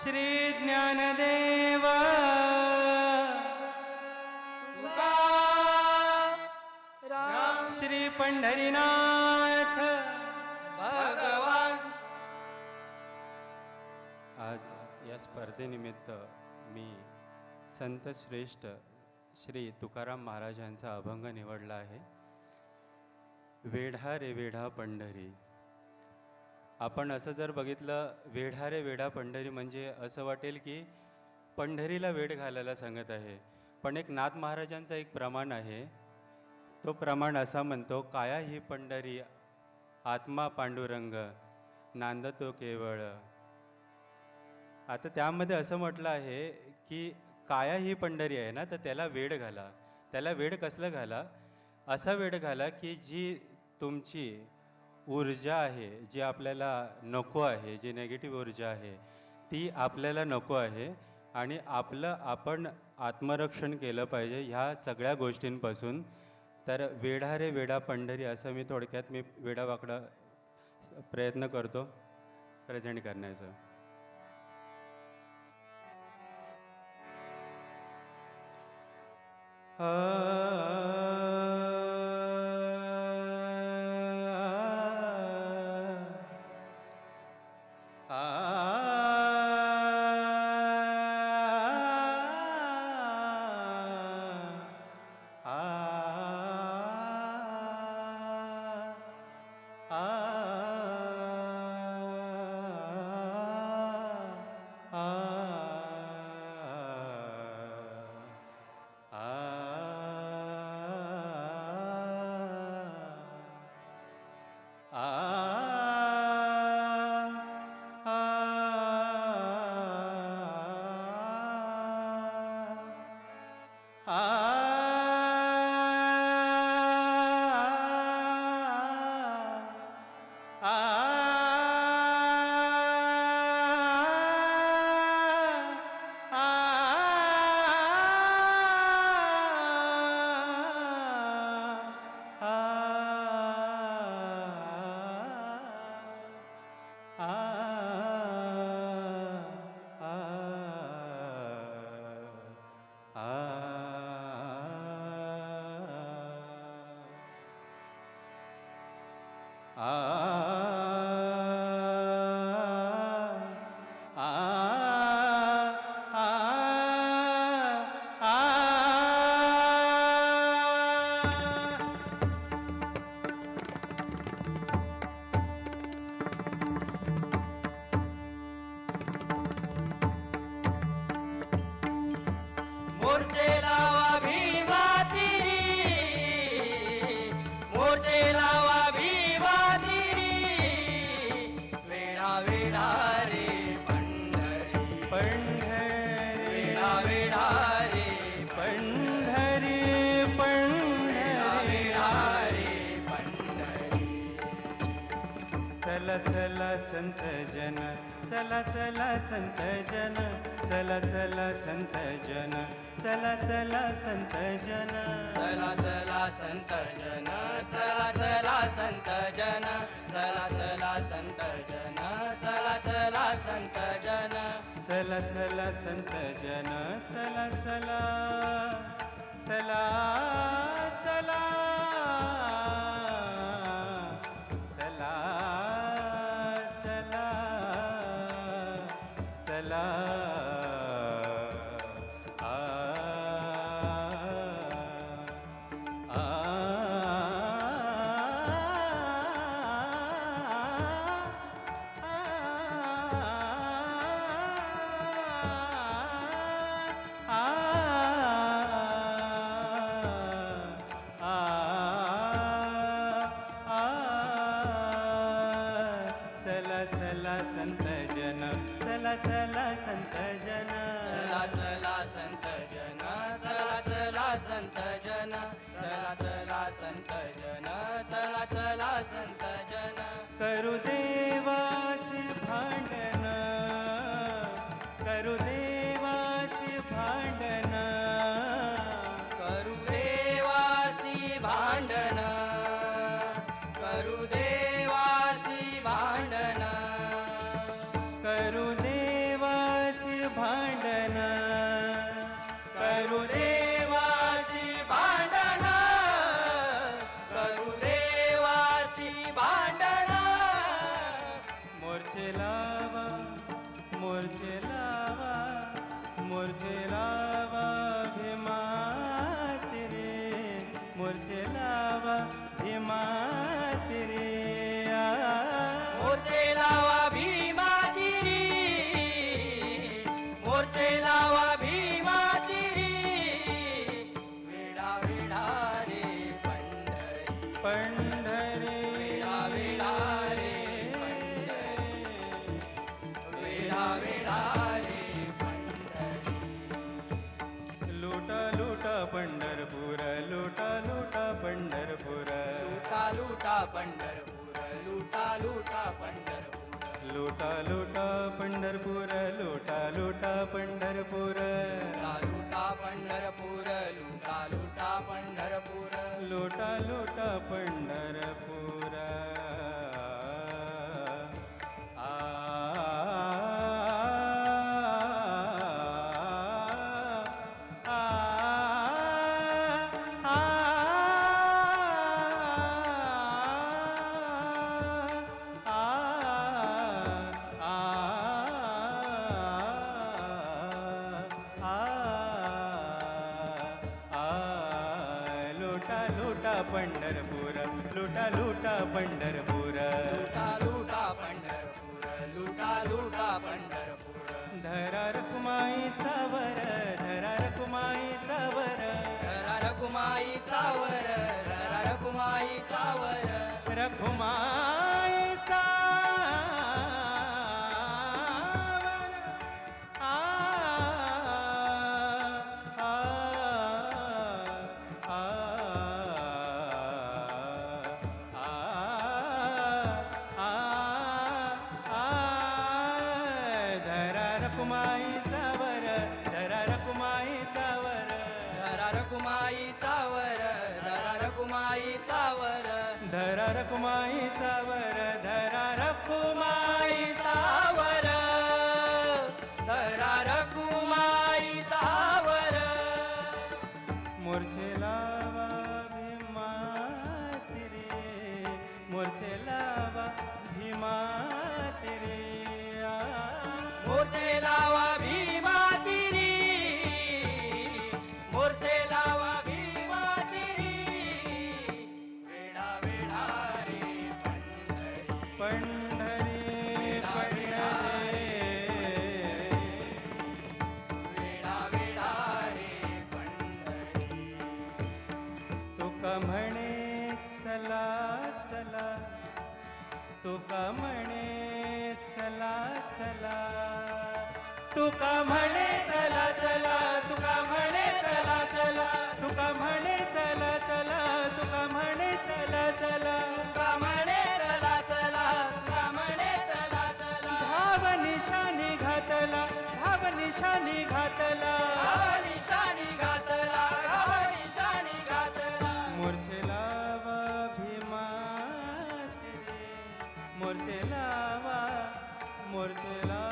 श्री ज्ञानदेव। राम श्री पंढरीनाथ। भगवान। आज या स्पर्धेनिमित्त मी संत श्रेष्ठ श्री तुकाराम महाराजांचा अभंग निवडला आहे. वेढा रे वेढा पंढरी. आपण असं जर बघितलं वेढा रे वेढा पंढरी म्हणजे असं वाटेल की पंढरीला वेढ घालायला सांगत आहे. पण एक नाथ महाराजांचा एक प्रमाण आहे. तो प्रमाण असा म्हणतो काया ही पंढरी आत्मा पांडुरंग नांदतो केवळ. आता त्यामध्ये असं म्हटलं आहे की काया ही पंढरी आहे ना तर त्याला वेड घाला. त्याला वेड कसलं घाला? असा वेड घाला की जी तुमची ऊर्जा आहे जी आपल्याला नको आहे जी नेगेटिव्ह ऊर्जा आहे ती आपल्याला नको आहे आणि आपलं आपण आत्मरक्षण केलं पाहिजे ह्या सगळ्या गोष्टींपासून. तर वेढा रे वेडा पंढरी असं मी थोडक्यात मी वेडावाकडा प्रयत्न करतो प्रेझेंट करण्याचं. Ah. संत जन चला चला संत जन चला चला संत जन चला चला संत जन चला चला संत जन चला चला संत जन चला चला संत जन चला चला संत जन चला चला संत जन चला चला. चला चला சல சந்ததி लुटा लुटा पंढरपूर लुटा लुटा पंढरपूर लुटा लुटा पंढरपूर लुटा लुटा पंढरपूर लुटा लुटा पंढरपूर लुटा लुटा पंढरपूर लुटा लुटा पंढरपूर माईचा वर चला. तुका म्हणे चला चला. तुका म्हणे चला चला. तुका म्हणे चला चला. तुका म्हणे चला चला. का म्हणे चला चला. का म्हणे चला चला. भाव निशाणी घातला भाव निशाणी घातला. निशाणी घातला निशाणी घातला. मोर्चे लावा भीमा तिरे murchela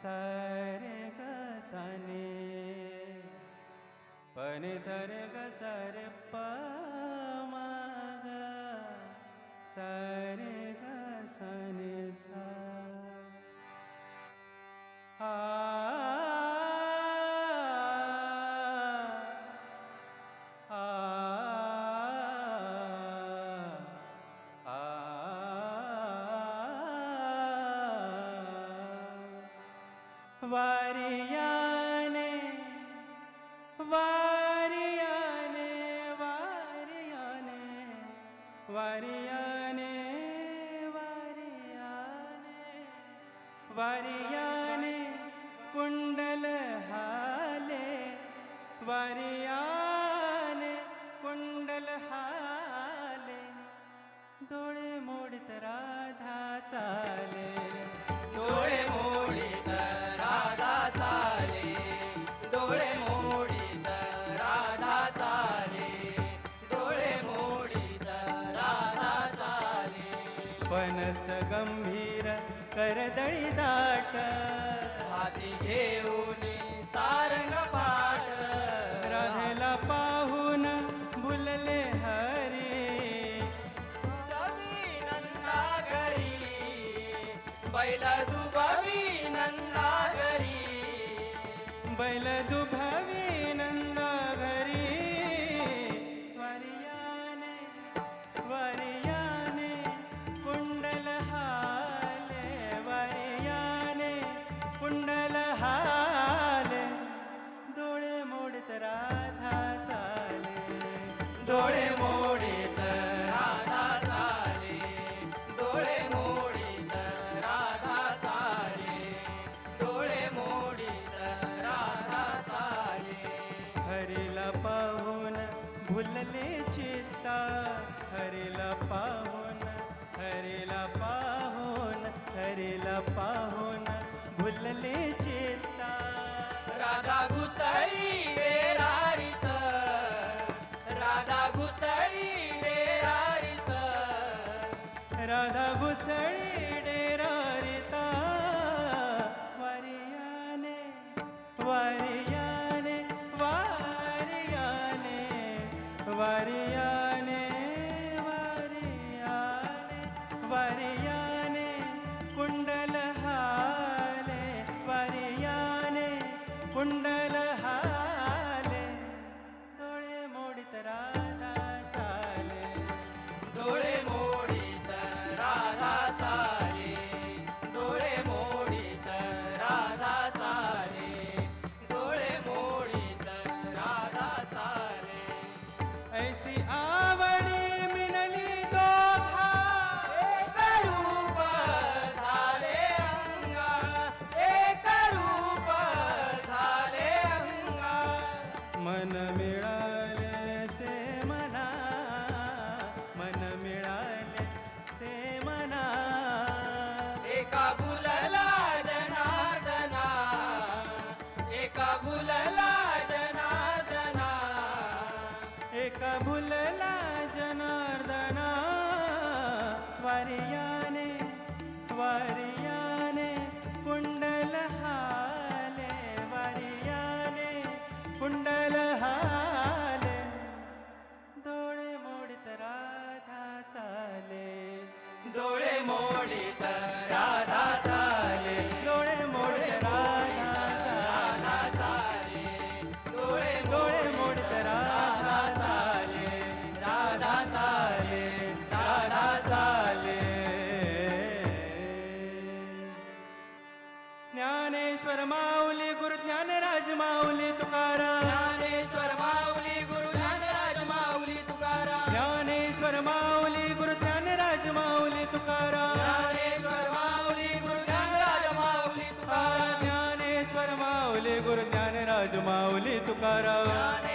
Sarega sane pane sarega sare pa ma ga sare sane sa ha वारियाने वारियाने वारियाने वारियाने वारियाने वारियाने कुंडल हाले वारियाने कुंडल हाले डोळे मोडत राधाचा बैल दुभावी नंदा घरी बैल दुभावी नंदा घरी वरियाने वरियाने कुंडल हाले वरियाने कुंडल हाले। डोळे मोडत राधा चाले डोळे पाहुना भुलले குண்டலஹ Calvary. महाराज माऊली तुकाराम